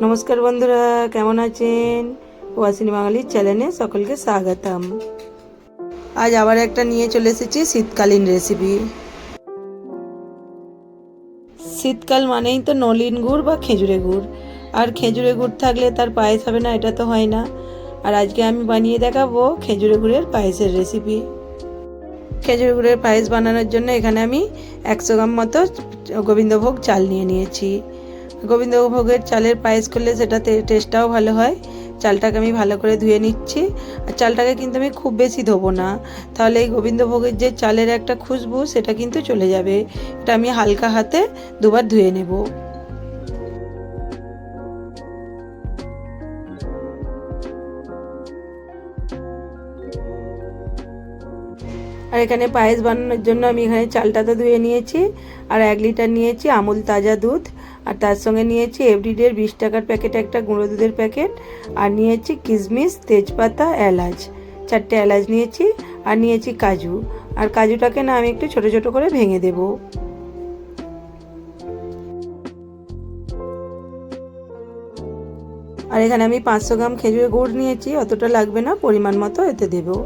নমস্কার বন্ধুরা, কেমন আছেন? ওয়াসিনী বাঙালির চ্যানেলে সকলকে স্বাগতম। আজ আবার একটা নিয়ে চলে এসেছি শীতকালীন রেসিপি শীতকাল মানেই তো নলিন গুড় বা খেজুরে গুড়। আর খেজুরে গুড় থাকলে তার পায়েস হবে না, এটা তো হয় না। আর আজকে আমি বানিয়ে দেখাবো খেজুরে গুড়ের পায়েসের রেসিপি খেজুর গুড়ের পায়েস বানানোর জন্য এখানে আমি একশো গ্রাম মতো গোবিন্দভোগ চাল নিয়ে নিয়েছি। গোবিন্দভোগের চালের পায়েস করলে সেটা টেস্টটাও ভালো হয়। চালটাকে আমি ভালো করে ধুয়ে নিচ্ছি। আর চালটাকে কিন্তু আমি খুব বেশি ধোবো না। তাহলে এই গোবিন্দভোগের যে চালের একটা খুশবু, সেটা কিন্তু চলে যাবে। এটা আমি হালকা হাতে দুবার ধুয়ে নেব। আর এখানে পায়েস বানানোর জন্য আমি এখানে চালটা তো ধুয়ে নিয়েছি, আর এক লিটার নিয়েছি আমুল তাজা দুধ, আর তার সঙ্গে নিয়েছি এভরিডের বিশ টাকার প্যাকেট একটা গুঁড়ো দুধের প্যাকেট, আর নিয়েছি কিশমিশ, তেজপাতা, এলাচ, চারটে এলাচ নিয়েছি, আর নিয়েছি কাজু, আর কাজুটাকে না আমি একটু ছোট ছোট করে ভেঙে দেব। আর এখানে আমি পাঁচশো গ্রাম খেজুরের গুড় নিয়েছি, অতটা লাগবে না, পরিমাণ মতো এতে দেবো।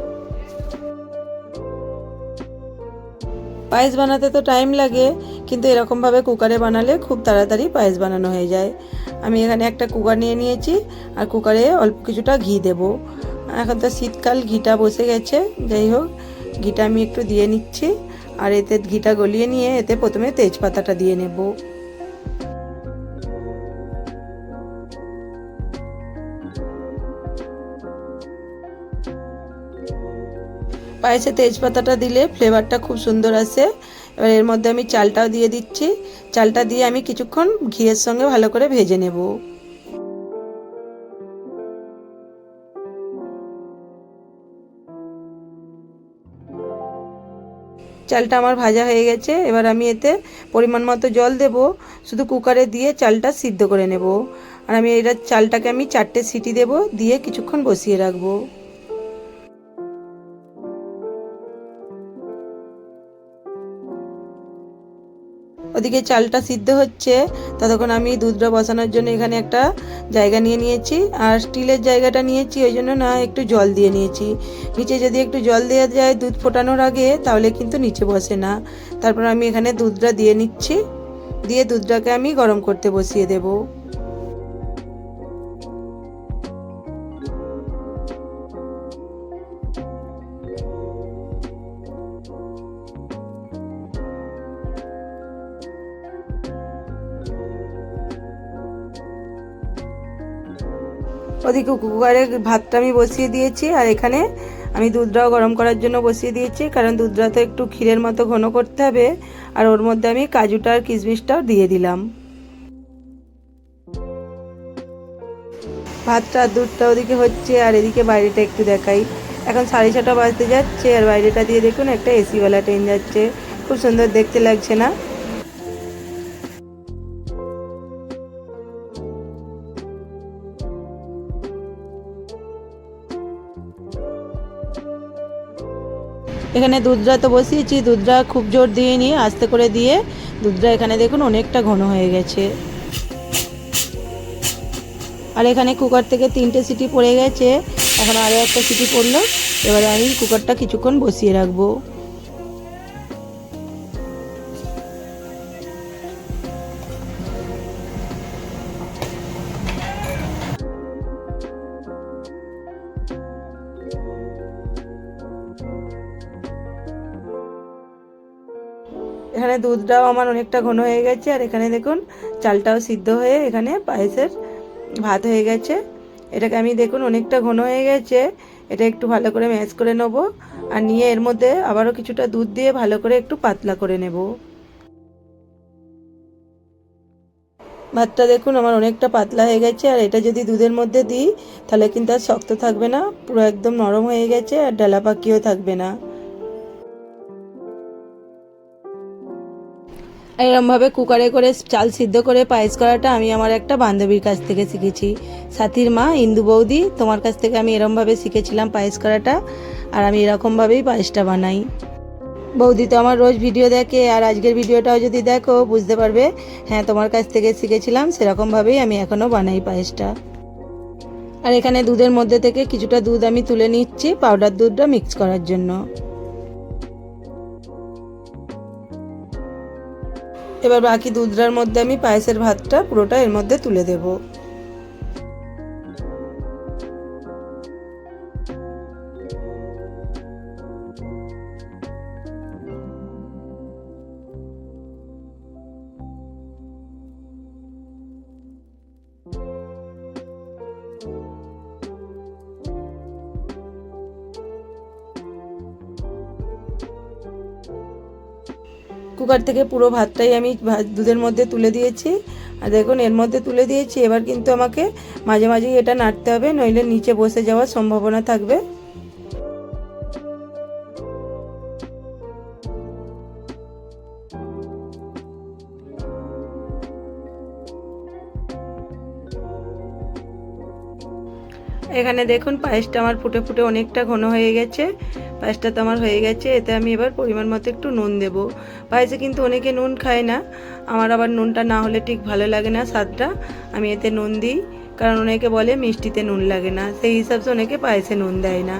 পায়েস বানাতে তো টাইম লাগে, কিন্তু এরকমভাবে কুকারে বানালে খুব তাড়াতাড়ি পায়েস বানানো হয়ে যায়। আমি এখানে একটা কুকার নিয়ে নিয়েছি, আর কুকারে অল্প কিছুটা ঘি দেব। এখন তো শীতকাল, ঘিটা বসে গেছে, যাই হোক, ঘিটা আমি একটু দিয়ে নিচ্ছি, আর এতে ঘিটা গলিয়ে নিয়ে এতে প্রথমে তেজপাতাটা দিয়ে নেব। পায়েসে তেজপাতাটা দিলে ফ্লেভারটা খুব সুন্দর আসে। এবার এর মধ্যে আমি চালটাও দিয়ে দিচ্ছি। চালটা দিয়ে আমি কিছুক্ষণ ঘিয়ের সঙ্গে ভালো করে ভেজে নেব। চালটা আমার ভাজা হয়ে গেছে। এবার আমি এতে পরিমাণ মতো জল দেব। শুধু কুকারে দিয়ে চালটা সিদ্ধ করে নেব। আর আমি এটা চালটাকে আমি চারটে সিটি দেব। দিয়ে কিছুক্ষণ বসিয়ে রাখব। ওদিকে চালটা সিদ্ধ হচ্ছে, ততক্ষণ আমি দুধটা বসানোর জন্য এখানে একটা জায়গা নিয়ে নিয়েছি, আর স্টিলের জায়গাটা নিয়েছি, ওই জন্য না একটু জল দিয়ে নিয়েছি। নিচে যদি একটু জল দেওয়া যায় দুধ ফোটানোর আগে, তাহলে কিন্তু নিচে বসে না। তারপর আমি এখানে দুধটা দিয়ে নিচ্ছি, দিয়ে দুধটাকে আমি গরম করতে বসিয়ে দেবো। ওদিকে কুকারে ভাতটা আমি বসিয়ে দিয়েছি, আর এখানে আমি দুধটাও গরম করার জন্য বসিয়ে দিয়েছি, কারণ দুধটা তো একটু ক্ষীরের মতো ঘন করতে হবে, আর ওর মধ্যে আমি কাজুটা আর কিশমিশটাও দিয়ে দিলাম। ভাতটা আর দুধটা ওদিকে হচ্ছে, আর এদিকে বাইরেটা একটু দেখাই। এখন সাড়ে ছটা বাজতে যাচ্ছে, আর বাইরেটা দিয়ে দেখুন একটা এসিওয়ালা ট্রেন যাচ্ছে। খুব সুন্দর দেখতে লাগছে না? এখানে দুধটা তো বসিয়েছি দুধটা খুব জোর দিয়ে নিয়ে আস্তে করে দিয়ে দুধটা এখানে দেখুন অনেকটা ঘন হয়ে গেছে। আর এখানে কুকার থেকে তিনটে সিটি পড়ে গেছে, এখন আরও একটা সিটি পড়ল, এবারে আমি কুকারটা কিছুক্ষণ বসিয়ে রাখব। এখানে দুধটাও আমার অনেকটা ঘন হয়ে গেছে, আর এখানে দেখুন চালটাও সিদ্ধ হয়ে এখানে পায়েসের ভাত হয়ে গেছে। এটাকে আমি দেখুন অনেকটা ঘন হয়ে গেছে, এটা একটু ভালো করে ম্যাশ করে নেব, আর নিয়ে এর মধ্যে আবারও কিছুটা দুধ দিয়ে ভালো করে একটু পাতলা করে নেব। ভাতটা দেখুন আমার অনেকটা পাতলা হয়ে গেছে, আর এটা যদি দুধের মধ্যে দিই তাহলে কিন্তু আর শক্ত থাকবে না, পুরো একদম নরম হয়ে গেছে, আর ডালা পাকিও থাকবে না। এরমভাবে কুকারে করে চাল সিদ্ধ করে পায়েস করাটা আমি আমার একটা বান্ধবীর কাছ থেকে শিখেছি। সাথীর মা, ইন্দু বৌদি, তোমার কাছ থেকে আমি এরমভাবে শিখেছিলাম পায়েস করাটা আর আমি এরকমভাবেই পায়েসটা বানাই। বৌদি তো আমার রোজ ভিডিও দেখে আর আজকের ভিডিওটাও যদি দেখো, বুঝতে পারবে। হ্যাঁ তোমার কাছ থেকে শিখেছিলাম, সেরকমভাবেই আমি এখনও বানাই পায়েসটা। আর এখানে দুধের মধ্যে থেকে কিছুটা দুধ আমি তুলে নিচ্ছি, পাউডার দুধটা মিক্স করার জন্য। এবার বাকি দুধটার মধ্যে আমি পায়েসের ভাতটা পুরোটা এর মধ্যে তুলে দেবো। কুকার থেকে পুরো ভাতটাই আমি দুধের মধ্যে তুলে দিয়েছি। আর দেখুন, এর মধ্যে তুলে দিয়েছি। এবার কিন্তু আমাকে মাঝে মাঝেই এটা নাড়তে হবে, নইলে নিচে বসে যাওয়ার সম্ভাবনা থাকবে। এখানে দেখুন, পায়েসটা আমার ফুটে ফুটে অনেকটা ঘন হয়ে গেছে। পায়েসটা তো আমার হয়ে গেছে, এতে আমি এবার পরিমাণ মতো একটু নুন দেব। পায়েসে কিন্তু অনেকে নুন খায় না, আমার আবার নুনটা না হলে ঠিক ভালো লাগে না স্বাদটা। আমি এতে নুন দিই, কারণ অনেকে বলে মিষ্টিতে নুন লাগে না, সেই হিসাবে অনেকে পায়েসে নুন দেয় না।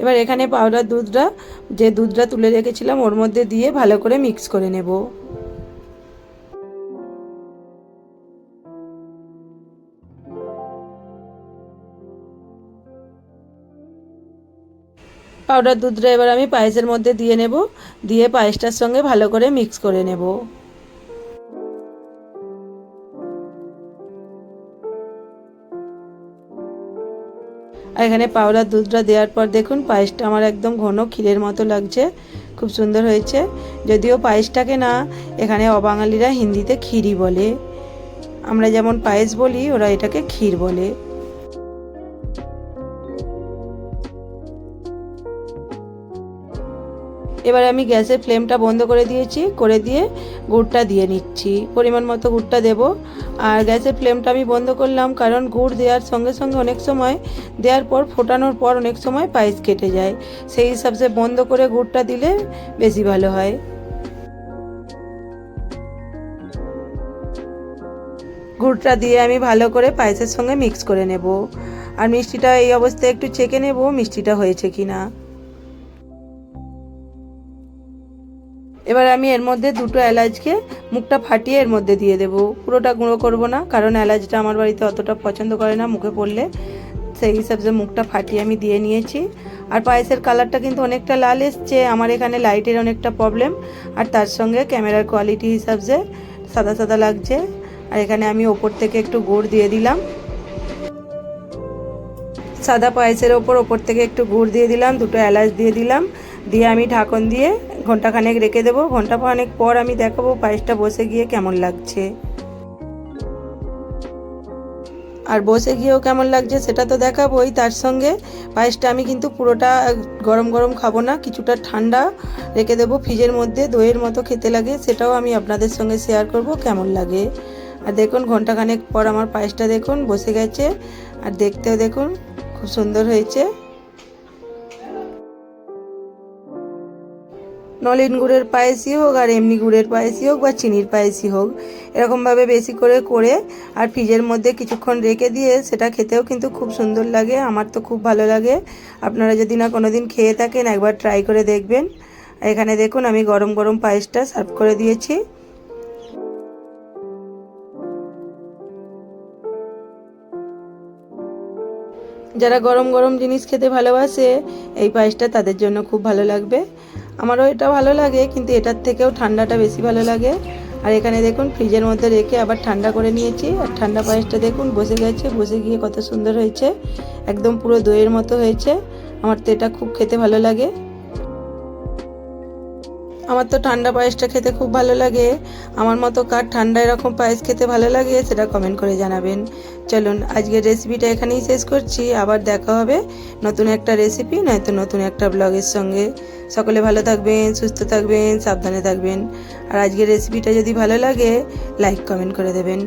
এবার এখানে পাউডার দুধটা, যে দুধটা তুলে রেখেছিলাম, ওর মধ্যে দিয়ে ভালো করে মিক্স করে নেব। পাউডার দুধটা এবার আমি পায়েসের মধ্যে দিয়ে নেব, দিয়ে পায়েসটার সঙ্গে ভালো করে মিক্স করে নেব। আর এখানে পাউডার দুধটা দেওয়ার পর দেখুন পায়েসটা আমার একদম ঘন ক্ষীরের মতো লাগছে, খুব সুন্দর হয়েছে। যদিও পায়েসটাকে না, এখানে অবাঙালিরা হিন্দিতে ক্ষীরই বলে। আমরা যেমন পায়েস বলি, ওরা এটাকে ক্ষীর বলে। এবার আমি গ্যাসের ফ্লেমটা বন্ধ করে দিয়েছি, করে দিয়ে গুড়টা দিয়ে নিচ্ছি। পরিমাণ মতো গুড়টা দেব। আর গ্যাসের ফ্লেমটা আমি বন্ধ করলাম কারণ গুড় দেওয়ার সঙ্গে সঙ্গে অনেক সময় দেওয়ার পর, ফোটানোর পর অনেক সময় পায়েস কেটে যায়। সেই হিসাবে বন্ধ করে গুড়টা দিলে বেশি ভালো হয়। গুড়টা দিয়ে আমি ভালো করে পায়েসের সঙ্গে মিক্স করে নেব। আর মিষ্টিটা এই অবস্থায় একটু চেকে নেব, মিষ্টিটা হয়েছে কি না এবার আমি এর মধ্যে দুটো এলাচকে মুখটা ফাটিয়ে এর মধ্যে দিয়ে দেবো। পুরোটা গুঁড়ো করব না, কারণ এলাচটা আমার বাড়িতে অতটা পছন্দ করে না মুখে পড়লে। সেই হিসাবে মুখটা ফাটিয়ে আমি দিয়ে নিয়েছি। আর পায়েসের কালারটা কিন্তু অনেকটা লাল এসছে, আমার এখানে লাইটের অনেকটা প্রবলেম। আর তার সঙ্গে ক্যামেরার কোয়ালিটি হিসাবে সাদা সাদা লাগছে। আর এখানে আমি ওপর থেকে একটু গুড় দিয়ে দিলাম। সাদা পায়েসের ওপর ওপর থেকে একটু গুড় দিয়ে দিলাম, দুটো এলাচ দিয়ে দিলাম। দিয়ে আমি ঢাকন দিয়ে ঘন্টাখানেক রেখে দেবো। ঘণ্টা খানেক পর আমি দেখাবো পায়েসটা বসে গিয়ে কেমন লাগছে। আর বসে গিয়েও কেমন লাগছে সেটা তো দেখাবোই। তার সঙ্গে পায়েসটা আমি কিন্তু পুরোটা গরম গরম খাব না, কিছুটা ঠান্ডা রেখে দেবো ফ্রিজের মধ্যে, দইয়ের মতো খেতে লাগে, সেটাও আমি আপনাদের সঙ্গে শেয়ার করব কেমন লাগে। আর দেখুন ঘন্টাখানেক পর আমার পায়েসটা দেখুন, বসে গেছে। আর দেখতেও দেখুন, খুব সুন্দর হয়েছে। নলেন গুড়ের পায়েসই হোক আর এমনি গুড়ের পায়েসই হোক বা চিনির পায়েসই হোক, এরকমভাবে বেশি করে করে আর ফ্রিজের মধ্যে কিছুক্ষণ রেখে দিয়ে সেটা খেতেও কিন্তু খুব সুন্দর লাগে, আমার তো খুব ভালো লাগে। আপনারা যদি না কোনো দিন খেয়ে থাকেন, একবার ট্রাই করে দেখবেন। এখানে দেখুন, আমি গরম গরম পায়েসটা সার্ভ করে দিয়েছি। যারা গরম গরম জিনিস খেতে ভালোবাসে, এই পায়েসটা তাদের জন্য খুব ভালো লাগবে। আমারও এটা ভালো লাগে, কিন্তু এটার থেকেও ঠান্ডাটা বেশি ভালো লাগে। আর এখানে দেখুন, ফ্রিজের মধ্যে রেখে আবার ঠান্ডা করে নিয়েছি। আর ঠান্ডা পায়েসটা দেখুন, বসে গেছে, বসে গিয়ে কত সুন্দর হয়েছে। একদম পুরো দইয়ের মতো হয়েছে। আমার তো এটা খুব খেতে ভালো লাগে। আমার তো ঠান্ডা পায়েসটা খেতে খুব ভালো লাগে। আমার মতো কার ঠান্ডা এরকম পায়েস খেতে ভালো লাগে সেটা কমেন্ট করে জানাবেন। চলুন, আজকের রেসিপিটা এখানেই শেষ করছি। আবার দেখা হবে নতুন একটা রেসিপি নয়তো নতুন একটা ব্লগের সঙ্গে। সকলে ভালো থাকবেন, সুস্থ থাকবেন, সাবধানে থাকবেন। আর আজকের রেসিপিটা যদি ভালো লাগে লাইক কমেন্ট করে দেবেন।